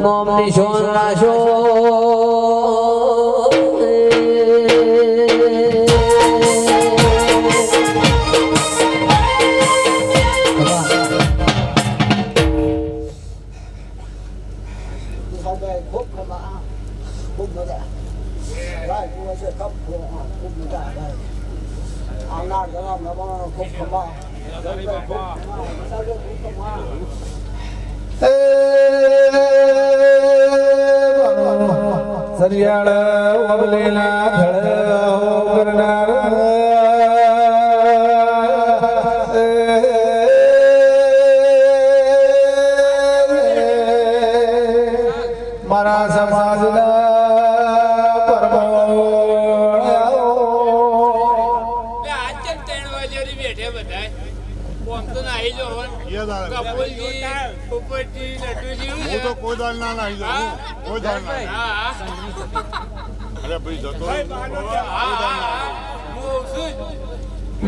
ngomni shon la shon Hãy subscribe cho kênh Ghiền Mì Gõ Để không bỏ lỡ những video hấp dẫn સરિયાળ ઓબલેલા ધળ કરનાર મારા સમાજના બેઠે બધાય? પોપટી લડુજી હું તો કોઈ દાળ ના નાહી જાઉં કોઈ દાળ ના અરે ભાઈ જતો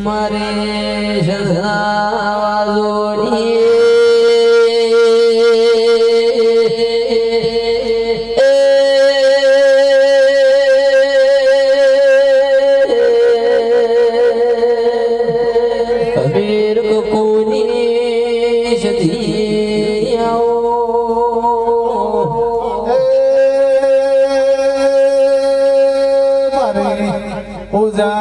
મરે જસના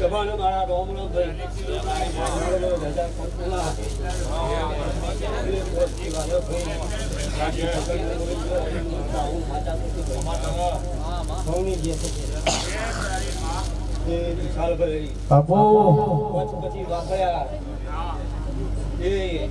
સભાને મારા બાપુ પછી વાપર્યા એ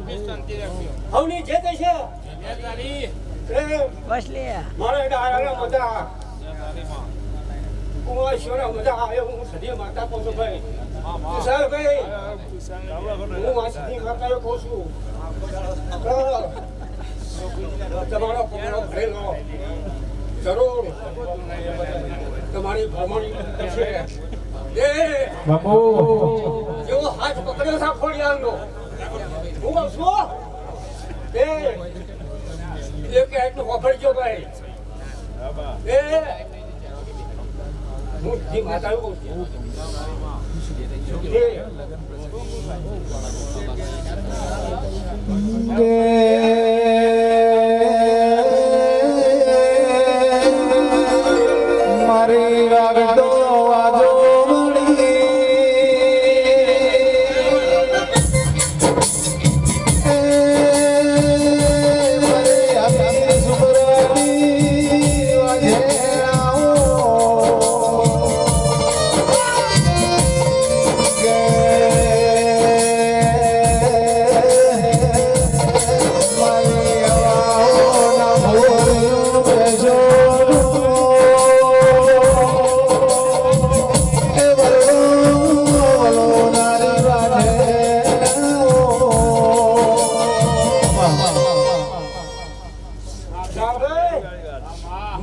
પચીસ શાંતિ હવની જે તે છે. મહેરબાની. એ મારે ડાયરા મજા કુંવર શિવના મજા આવ્યો હું સદી માતા કહું છું ભાઈ. ભાઈ હું આ સદી માતા કહું છું. તમારો પકડો ભરેલો જરૂર. તમારી ભ્રમણ બાપુ. હાથ પકડ્યો છે ખોડિયારનો હું કહું છું એ એક એટલું વાપરજો ભાઈ. એ, હું જી માતા કહું છું.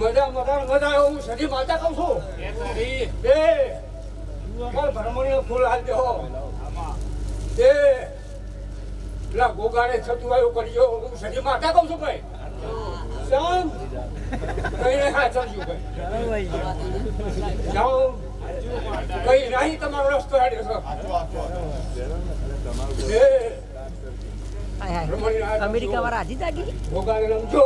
મજા મજા મજા હું સધી માતા કહું છું. એ ભરમણીનો ફૂલ હાલ દેહો એ પેલા ગોગાડે થતું આવ્યું કરજો હું સધી માતા કહું છું ભાઈ. જામ કઈ હા ચાલજો ભાઈ. જાઉં. કઈ નહીં તમારો રસ્તો હાડ્યો છો. અમેરિકા વાળા હજી જાગી? ગોગાને રમજો.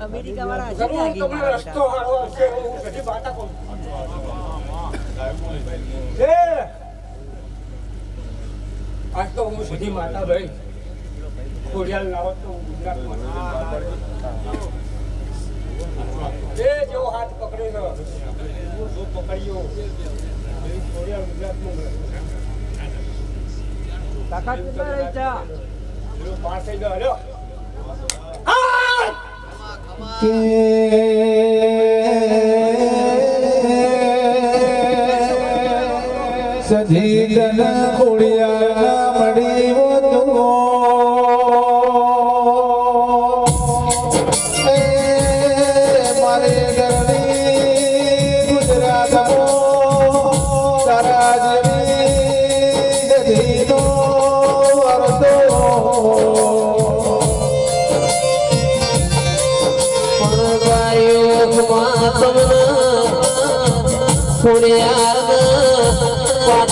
અમેરિકા વાળા હજી જરૂર તમને રસ્તો હારો હશે હું સધી માતા કહું છું આજ તો હું સીધી માતા ભાઈ ખોડિયાલ લાવત તો હું ગુજરાતમાં એ જેવો હાથ પકડે હું જો પકડ્યો. ખોડિયાલ ગુજરાતમાં કાકા કેટલા રહી છે પેલો થઈ ગયો હલ્યો સધી તન ખોડિયા મળી જેવી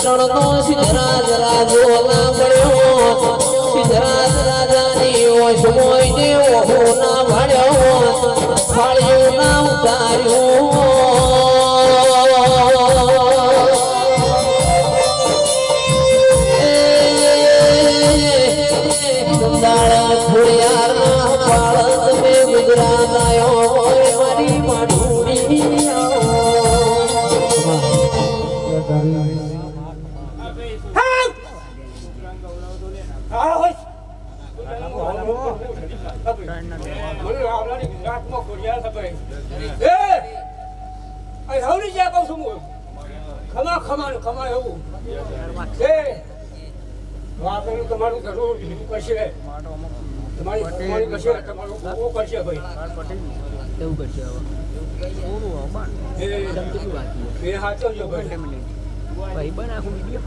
પાટણનો સિદ્ધરાજ રાજો ના મળ્યો સિદ્ધરાજ રાજાની ઓશ મોઈને દેવો ના ભણ્યો ફાળ્યો ના ખમા ખમા ખમા એવું વાપરેલું તમારું જરૂર કરશે તમારી તમારી કરશે તમારું બહુ કરશે ભાઈ એવું. કરશે હવે પૂરું હવે બાર. એ કેટલું બાકી એ સાચવજો ભાઈ ભાઈ. બન આખું વીડિયો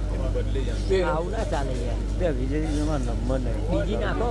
આવું ના ચાલે યાર બીજી નાખો.